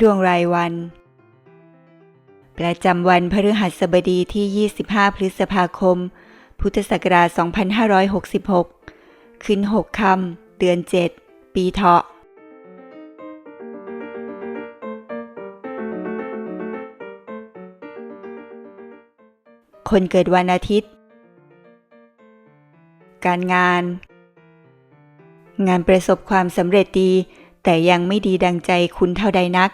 ดวงรายวัน ประจำวันพฤหัสบดีที่ 25 พฤษภาคม พุทธศักราช 2566 ขึ้น 6คำเดือน 7 ปีเถาะ คนเกิดวันอาทิตย์ การงาน งานประสบความสำเร็จดีแต่ยังไม่ดีดังใจคุณเท่าใดนัก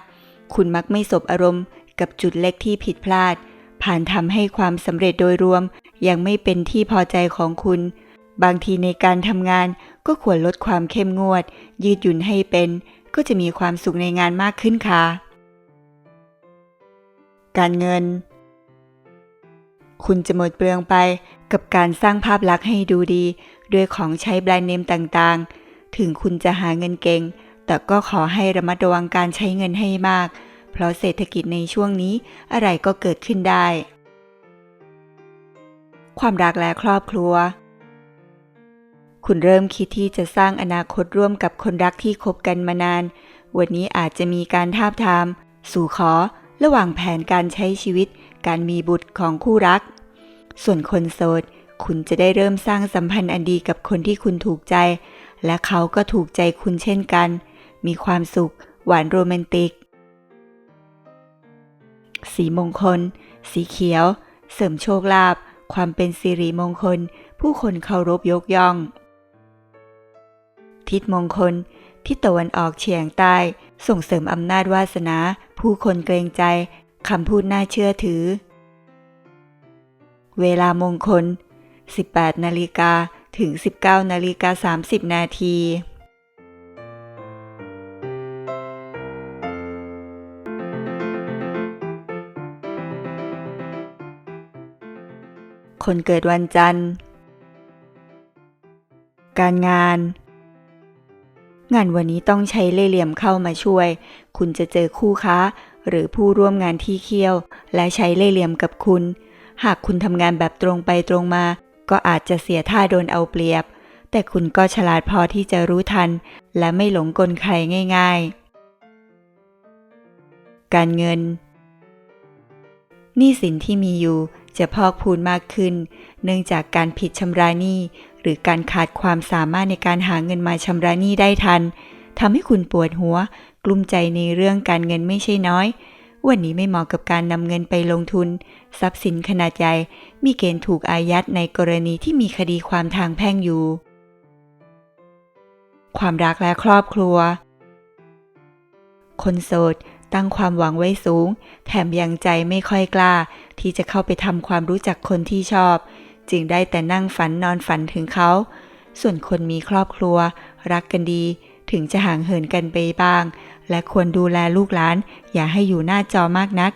คุณมักไม่สบอารมณ์กับจุดเล็กที่ผิดพลาด ผ่านทำให้ความสำเร็จโดยรวม ยังไม่เป็นที่พอใจของคุณ บางทีในการทำงานก็ควรลดความเข้มงวด ยืดหยุ่นให้เป็น ก็จะมีความสุขในงานมากขึ้นค่ะ การเงิน คุณจะหมดเปลืองไปกับการสร้างภาพลักษณ์ให้ดูดี ด้วยของใช้แบรนด์เนมต่างๆ ถึงคุณจะหาเงินเก่ง แต่ก็ขอให้ระมัดระวังการใช้เงินให้มาก เพราะเศรษฐกิจในช่วงนี้อะไรก็เกิดขึ้นได้ ความรักและครอบครัว คุณเริ่มคิดที่จะสร้างอนาคตร่วมกับคนรักที่คบกันมานาน วันนี้อาจจะมีการทาบทาม สู่ขอ ระหว่างแผนการใช้ชีวิต การมีบุตรของคู่รัก ส่วนคนโสดคุณจะได้เริ่มสร้างสัมพันธ์อันดีกับคนที่คุณถูกใจ และเขาก็ถูกใจคุณเช่นกัน มีความสุข หวานโรแมนติก สีมงคล สีเขียว เสริมโชคลาภความเป็นสิริมงคล ผู้คนเคารพยกย่อง ทิศมงคล ทิศตะวันออกเฉียงใต้ ส่งเสริมอำนาจวาสนา ผู้คนเกรงใจคำพูดน่าเชื่อถือ เวลามงคล 18 นาฬิกาถึง 19 นาฬิกา 30 นาที คนเกิดวันจันทร์ การงาน งานวันนี้ต้องใช้เล่เหลี่ยมเข้ามาช่วย คุณจะเจอคู่ค้า หรือผู้ร่วมงานที่เคี่ยว และใช้เล่เหลี่ยมกับคุณ หากคุณทำงานแบบตรงไปตรงมา ก็อาจจะเสียท่าโดนเอาเปรียบ แต่คุณก็ฉลาดพอที่จะรู้ทัน และไม่หลงกลใครง่าย ๆ การเงินหนี้สินที่มีอยู่ จะพอกพูนมากขึ้น เนื่องจากการผิดชำระหนี้ หรือการขาดความสามารถในการหาเงินมาชำระหนี้ได้ทันทำให้คุณปวดหัว กลุ้มใจในเรื่องการเงินไม่ใช่น้อย วันนี้ไม่เหมาะกับการนำเงินไปลงทุน ทรัพย์สินขนาดใหญ่ มีเกณฑ์ถูกอายัดในกรณีที่มีคดีความทางแพ่งอยู่ ความรักและครอบครัว คนโสด ตั้งความหวังไว้สูง แถมยังใจไม่ค่อยกล้า ที่จะเข้าไปทำความรู้จักคนที่ชอบ จึงได้แต่นั่งฝันนอนฝันถึงเขา ส่วนคนมีครอบครัว รักกันดี ถึงจะห่างเหินกันไปบ้าง และควรดูแลลูกหลาน อย่าให้อยู่หน้าจอมากนัก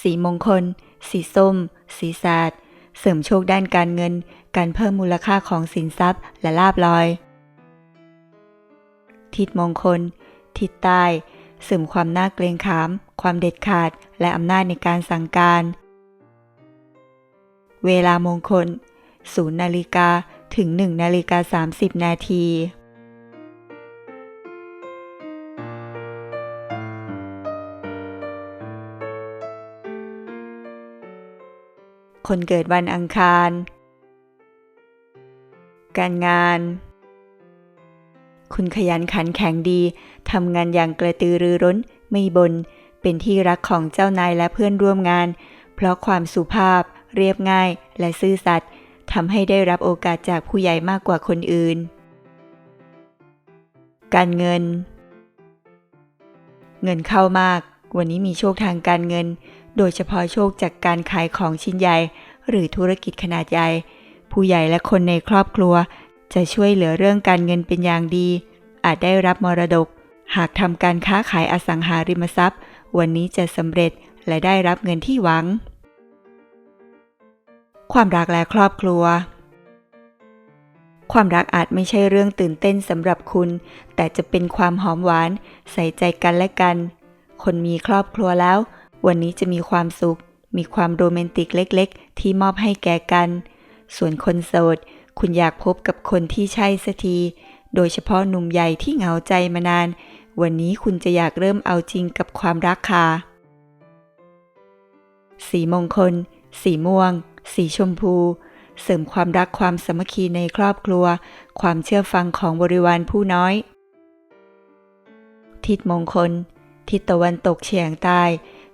สีมงคล สีส้ม สีแสดเสริมโชคด้านการเงิน การเพิ่มมูลค่าของสินทรัพย์ และลาบลอย ทิศมงคล ทิศใต้เสริมความน่าเกรงขาม ความเด็ดขาด และอำนาจในการสั่งการ เวลามงคล 0 นาฬิกาถึง 1 นาฬิกา 30 นาที คนเกิดวันอังคาร การงาน คุณขยันขันแข็งดี ทำงานอย่างกระตือรือร้น ไม่บน่นเป็นที่รักของเจ้านายและเพื่อนร่วมงาน เพราะความสุภาพ เรียบง่าย และซื่อสัตย์ทำให้ได้รับโอกาสจากผู้ใหญ่มากกว่าคนอื่น การเงิน เงินเข้ามาก วันนี้มีโชคทางการเงิน โดยเฉพาะโชคจากการขายของชิ้นใหญ่ หรือธุรกิจขนาดใหญ่ ผู้ใหญ่และคนในครอบครัว จะช่วยเหลือเรื่องการเงินเป็นอย่างดี อาจได้รับมรดก หากทำการค้าขายอสังหาริมทรัพย์ วันนี้จะสำเร็จและได้รับเงินที่หวัง ความรักและครอบครัว ความรักอาจไม่ใช่เรื่องตื่นเต้นสำหรับคุณ แต่จะเป็นความหอมหวาน ใส่ใจกันและกัน คนมีครอบครัวแล้ว วันนี้จะมีความสุข มีความโรแมนติกเล็ก ๆ ที่มอบให้แก่กัน ส่วนคนโสด คุณอยากพบกับคนที่ใช่สักที โดยเฉพาะหนุ่มใหญ่ที่เหงาใจมานาน วันนี้คุณจะอยากเริ่มเอาจริงกับความรักค่ะ สีมงคล สีม่วง สีชมพู เสริมความรักความสามัคคีในครอบครัว ความเชื่อฟังของบริวารผู้น้อย ทิศมงคล ทิศตะวันตกเฉียงใต้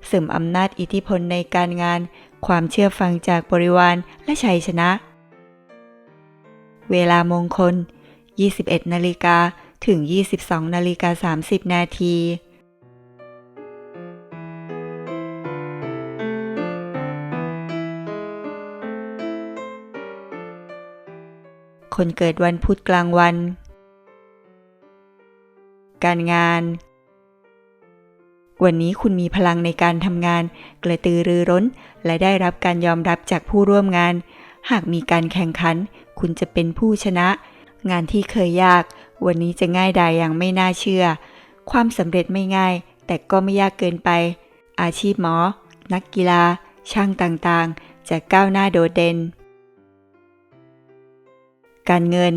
เสริมอำนาจอิทธิพลในการงาน ความเชื่อฟังจากบริวารและชัยชนะ เวลามงคล 21 นาฬิกาถึง 22 นาฬิกา 30 นาที คนเกิดวันพุธกลางวัน การงาน วันนี้คุณมีพลังในการทำงาน กระตือรือร้น และได้รับการยอมรับจากผู้ร่วมงาน หากมีการแข่งขัน คุณจะเป็นผู้ชนะ งานที่เคยยาก วันนี้จะง่ายดายอย่างไม่น่าเชื่อ ความสำเร็จไม่ง่าย แต่ก็ไม่ยากเกินไป อาชีพหมอ นักกีฬา ช่างต่างๆ จะก้าวหน้าโดดเด่น การเงิน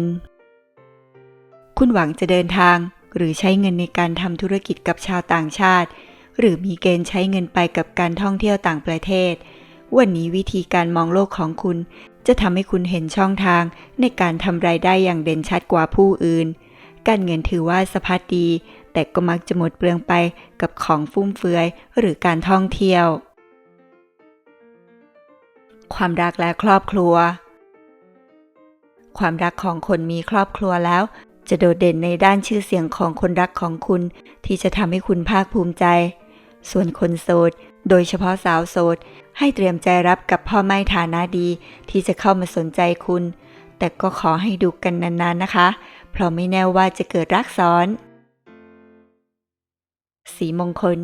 คุณหวังจะเดินทาง หรือใช้เงินในการทำธุรกิจกับชาวต่างชาติ หรือมีเกณฑ์ใช้เงินไปกับการท่องเที่ยวต่างประเทศวันนี้วิธีการมองโลกของคุณจะทำให้คุณเห็นช่องทางในการทำรายได้อย่างเด่นชัดกว่าผู้อื่น การเงินถือว่าสะพัดดี แต่ก็มักจะหมดเปลืองไปกับของฟุ่มเฟือยหรือการท่องเที่ยว ความรักและครอบครัว ความรักของคนมีครอบครัวแล้ว จะโดดเด่นในด้านชื่อเสียงของคนรักของคุณ ที่จะทำให้คุณภาคภูมิใจ ส่วนคนโสด โดยเฉพาะสาวโสด ให้เตรียมใจรับกับพ่อไม่ฐานะดีที่จะเข้ามาสนใจคุณ แต่ก็ขอให้ดูกันนานๆนะคะ เพราะไม่แน่ว่าจะเกิดรักซ้อน สีมงคล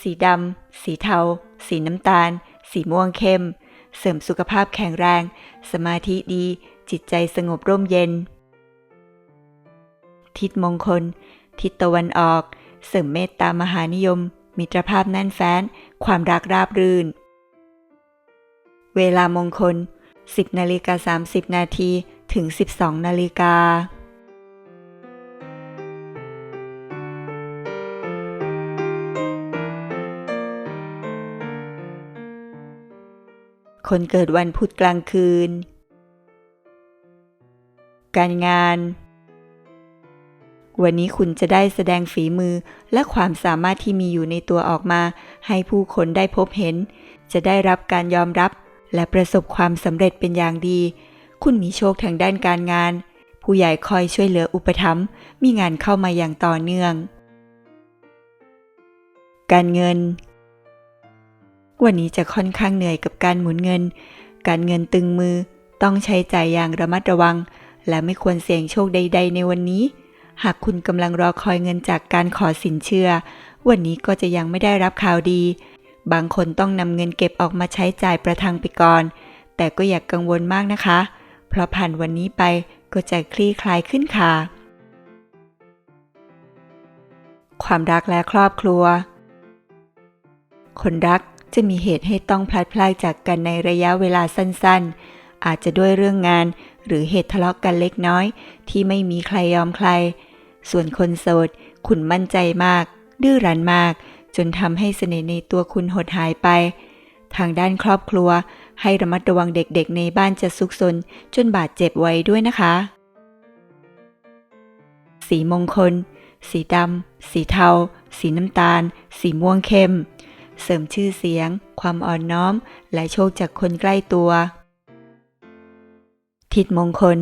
สีดำ สีเทา สีน้ำตาล สีม่วงเข้ม เสริมสุขภาพแข็งแรง สมาธิดี จิตใจสงบร่มเย็น ทิศมงคล ทิศตะวันออก เสริมเมตตามหานิยม มิตรภาพแน่นแฟ้น ความรักราบรื่น เวลามงคล 10นาฬิกา30 นาทีถึง 12นาฬิกาคนเกิดวันพุธกลางคืน การงาน วันนี้คุณจะได้แสดงฝีมือและความสามารถที่มีอยู่ในตัวออกมา ให้ผู้คนได้พบเห็น จะได้รับการยอมรับ และประสบความสำเร็จเป็นอย่างดี คุณมีโชคทางด้านการงาน ผู้ใหญ่คอยช่วยเหลืออุปถัมภ์มีงานเข้ามาอย่างต่อเนื่อง การเงิน วันนี้จะค่อนข้างเหนื่อยกับการหมุนเงิน การเงินตึงมือต้องใช้จ่ายอย่างระมัดระวัง และไม่ควรเสี่ยงโชคใด ๆ ในวันนี้ หากคุณกำลังรอคอยเงินจากการขอสินเชื่อ วันนี้ก็จะยังไม่ได้รับข่าวดี บางคนต้องนำเงินเก็บออกมาใช้จ่ายประทังไปก่อน แต่ก็อย่ากกังวลมากนะคะ เพราะผ่านวันนี้ไปก็จะคลี่คลายขึ้นค่ะ ความรักและครอบครัว คนรักจะมีเหตุให้ต้องพลัดพรากจากกันในระยะเวลาสั้นๆ อาจจะด้วยเรื่องงาน หรือเหตุทะเลาะกกันเล็กน้อย ที่ไม่มีใครยอมใคร ส่วนคนโสด คุณมั่นใจมาก ดื้อรั้นมาก จนทำให้เสน่ห์ในตัวคุณหดหายไป ทางด้านครอบครัวให้ระมัดระวังเด็กๆ ในบ้านจะซุกซนจนบาดเจ็บไว้ด้วยนะคะ สีมงคล สีดำ สีเทา สีน้ำตาล สีม่วงเข้ม เสริมชื่อเสียง ความอ่อนน้อม และโชคจากคนใกล้ตัว ทิศมงคล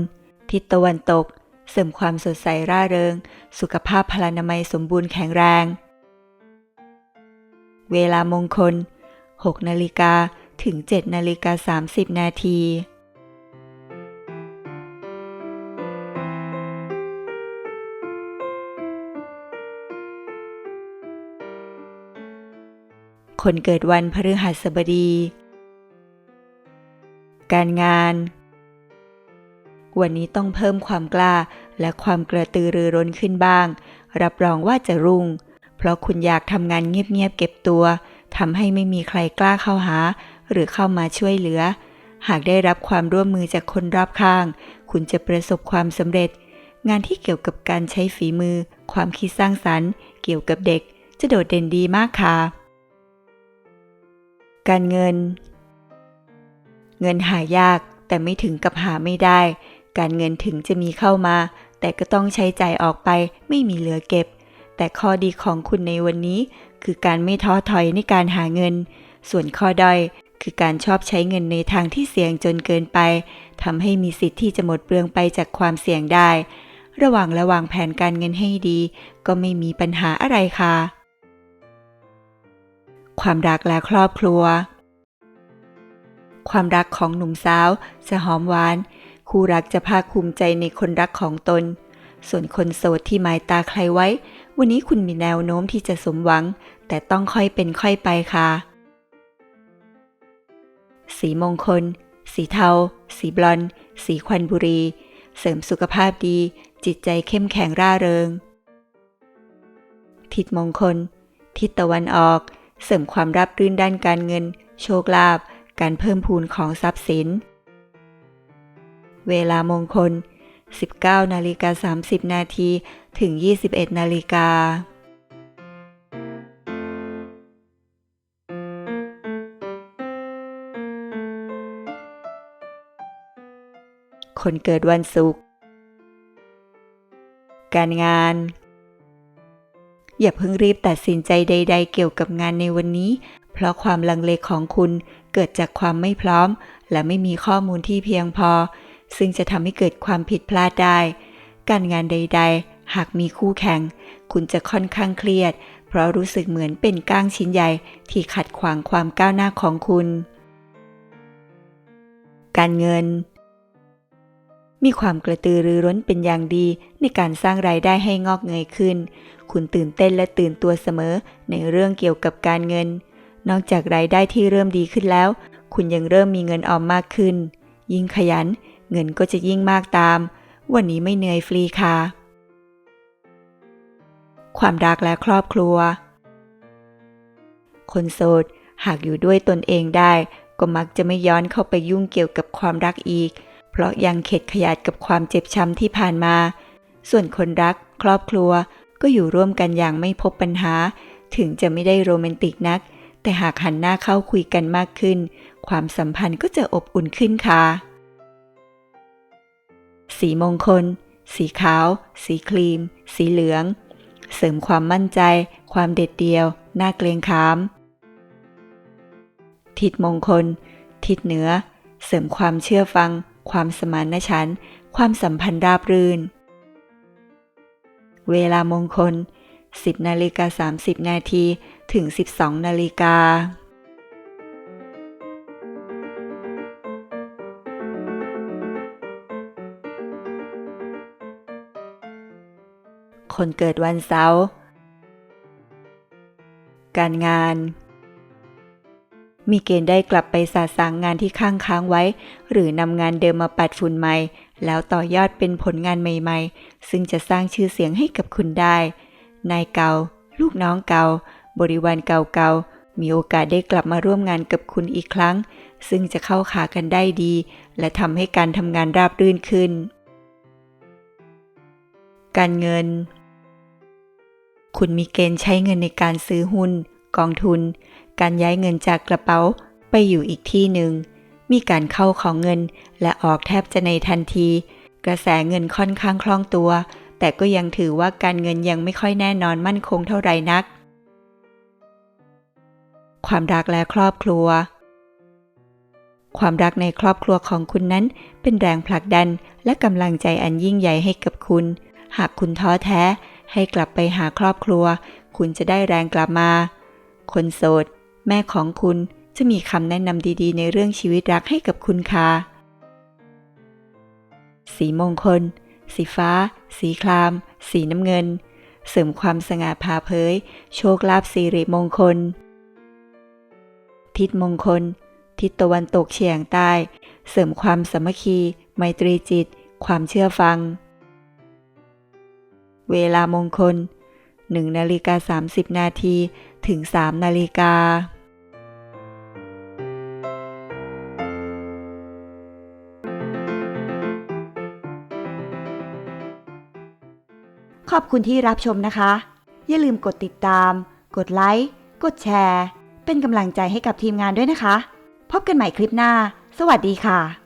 ทิศตะวันตก เสริมความสดใสร่าเริง สุขภาพพลานามัยสมบูรณ์แข็งแรง เวลามงคล 6 นาฬิกาถึง 7 นาฬิกา 30 นาที คนเกิดวันพฤหัสบดี การงาน วันนี้ต้องเพิ่มความกล้าและความกระตือรือร้นขึ้นบ้าง รับรองว่าจะรุ่ง ราะคุณอยากทำงานเงียบๆเก็บตัวทำให้ไม่มีใครกล้าเข้าหา หรือเข้ามาช่วยเหลือ หากได้รับความร่วมมือจากคนรอบข้าง คุณจะประสบความสำเร็จ งานที่เกี่ยวกับการใช้ฝีมือ ความคิดสร้างสรรค์ เกี่ยวกับเด็ก จะโดดเด่นดีมากค่ะ การเงิน เงินหายากแต่ไม่ถึงกับหาไม่ได้ การเงินถึงจะมีเข้ามา แต่ก็ต้องใช้จ่ายออกไปไม่มีเหลือเก็บ แต่ข้อดีของคุณในวันนี้ คือการไม่ท้อถอยในการหาเงิน ส่วนข้อด้อยคือการชอบใช้เงินในทางที่เสี่ยงจนเกินไปทำให้มีสิทธิ์ที่จะหมดเปลืองไปจากความเสี่ยงได้ ระหว่างระวางแผนการเงินให้ดี ก็ไม่มีปัญหาอะไรค่ะ ความรักและครอบครัว ความรักของหนุ่มสาวจะหอมหวาน คู่รักจะภาคภูมิใจในคนรักของตน ส่วนคนโสดที่หมายตาใครไว้ วันนี้คุณมีแนวโน้มที่จะสมหวัง แต่ต้องค่อยเป็นค่อยไปค่ะ สีมงคล สีเทา สีบลอน สีควันบุรี เสริมสุขภาพดี จิตใจเข้มแข็งร่าเริง ทิศมงคล ทิศตะวันออก เสริมความรับรื่นด้านการเงิน โชคลาภ การเพิ่มพูนของทรัพย์สิน เวลามงคล 19นาฬิกา30 นาที ถึง 21 นาฬิกา คนเกิดวันศุกร์ การงาน อย่าเพิ่งรีบตัดสินใจใด ๆ เกี่ยวกับงานในวันนี้ เพราะความลังเลของคุณเกิดจากความไม่พร้อม และไม่มีข้อมูลที่เพียงพอ ซึ่งจะทำให้เกิดความผิดพลาดได้ การงานใด ๆ หากมีคู่แข่ง คุณจะค่อนข้างเครียด เพราะรู้สึกเหมือนเป็นก้างชิ้นใหญ่ที่ขัดขวางความก้าวหน้าของคุณ การเงิน มีความกระตือรือร้นเป็นอย่างดีในการสร้างรายได้ให้งอกเงยขึ้น คุณตื่นเต้นและตื่นตัวเสมอในเรื่องเกี่ยวกับการเงิน นอกจากรายได้ที่เริ่มดีขึ้นแล้ว คุณยังเริ่มมีเงินออมมากขึ้น ยิ่งขยัน เงินก็จะยิ่งมากตาม วันนี้ไม่เหนื่อยฟรีค่ะ ความรักและครอบครัว คนโสดหากอยู่ด้วยตนเองได้ ก็มักจะไม่ย้อนเข้าไปยุ่งเกี่ยวกับความรักอีก เพราะยังเข็ดขยาดกับความเจ็บช้ำที่ผ่านมา ส่วนคนรัก ครอบครัวก็อยู่ร่วมกันอย่างไม่พบปัญหา ถึงจะไม่ได้โรแมนติกนัก แต่หากหันหน้าเข้าคุยกันมากขึ้น ความสัมพันธ์ก็จะอบอุ่นขึ้นค่ะ สีมงคล สีขาว สีครีม สีเหลือง เสริมความมั่นใจ ความเด็ดเดี่ยว น่าเกรงขาม ทิศมงคล ทิศเหนือ เสริมความเชื่อฟัง ความสมานฉันท์ความสัมพันธ์ราบรื่น เวลามงคล 10นาฬิกา30 นาทีถึง 12นาฬิกา คนเกิดวันเสาร์การงาน มีเกณฑ์ได้กลับไปสาสางงานที่ค้างค้างไว้ หรือนำงานเดิมมาปัดฝุ่นใหม่ แล้วต่อยอดเป็นผลงานใหม่ ๆ ซึ่งจะสร้างชื่อเสียงให้กับคุณได้ นายเก่า ลูกน้องเก่า บริวารเก่าๆ มีโอกาสได้กลับมาร่วมงานกับคุณอีกครั้ง ซึ่งจะเข้าขากันได้ดี และทำให้การทำงานราบรื่นขึ้น การเงิน คุณมีเกณฑ์ใช้เงินในการซื้อหุ้น กองทุน การย้ายเงินจากกระเป๋าไปอยู่อีกที่หนึ่ง มีการเข้าของเงินและออกแทบจะในทันที กระแสเงินค่อนข้างคล่องตัว แต่ก็ยังถือว่าการเงินยังไม่ค่อยแน่นอนมั่นคงเท่าไหร่นัก ความรักและครอบครัว ความรักในครอบครัวของคุณนั้น เป็นแรงผลักดันและกำลังใจอันยิ่งใหญ่ให้กับคุณ หากคุณท้อแท้ ให้กลับไปหาครอบครัว คุณจะได้แรงกลับมา คนโสด แม่ของคุณจะมีคำแนะนำดีๆ ในเรื่องชีวิตรักให้กับคุณค่ะ สีมงคล สีฟ้า สีคราม สีน้ำเงิน เสริมความสง่าผ่าเผย โชคลาภสิริมงคล ทิศมงคล ทิศตะวันตกเฉียงใต้ เสริมความสามัคคี ไมตรีจิต ความเชื่อฟัง เวลามงคล 1 นาฬิกา 30 นาทีถึง 3 นาฬิกา ขอบคุณที่รับชมนะคะ อย่าลืมกดติดตาม กดไลค์ กดแชร์ เป็นกำลังใจให้กับทีมงานด้วยนะคะ พบกันใหม่คลิปหน้า สวัสดีค่ะ